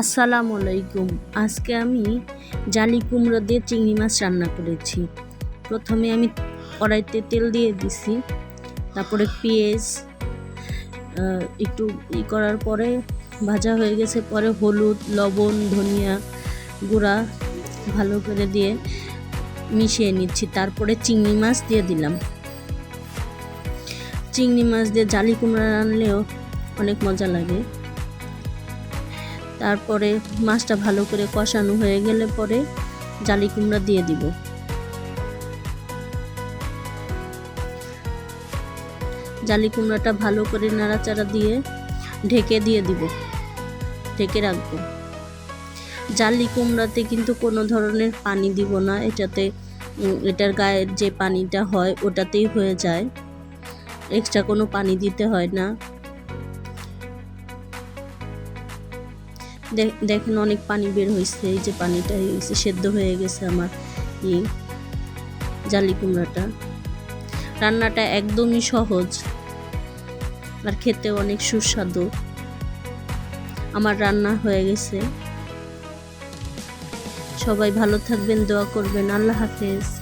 আসসালামু আলাইকুম। আজকে আমি জালি কুমড়ো দিয়ে চিংড়ি মাছ রান্না করেছি। প্রথমে আমি কড়াইতে তেল দিয়ে দিছি, তারপরে পেঁয়াজ একটু ই করার পরে ভাজা হয়ে গেছে, পরে হলুদ, লবণ, ধনিয়া গুঁড়া ভালো করে দিয়ে মিশিয়ে নিচ্ছি, তারপরে চিংড়ি মাছ দিয়ে দিলাম। চিংড়ি মাছ দিয়ে জালি কুমড়া রানলেও অনেক মজা লাগে। তারপরে মাছটা ভালো করে কষানো হয়ে গেলে পরে জালি কুমড়া দিয়ে দিব। জালি কুমড়াটা ভালো করে নাড়াচাড়া দিয়ে ঢেকে দিয়ে দিব। ঢেকে রাখব। জালি কুমড়াতে কিন্তু কোনো ধরনের পানি দিব না, এটাতে এটার গায়ের যে পানিটা হয় ওটাতেই হয়ে যায়। এক্সট্রা কোনো পানি দিতে হয় না। দেখেন অনেক পানি বের হয়েছে এই যে পানিটা হয়েছে সেদ্ধ হয়ে গেছে আমার ই জালি কুমড়াটা। রান্নাটা একদমই সহজ আর খেতে অনেক সুস্বাদু। আমার রান্না হয়ে গেছে। সবাই ভালো থাকবেন, দোয়া করবেন। আল্লাহ হাফেজ।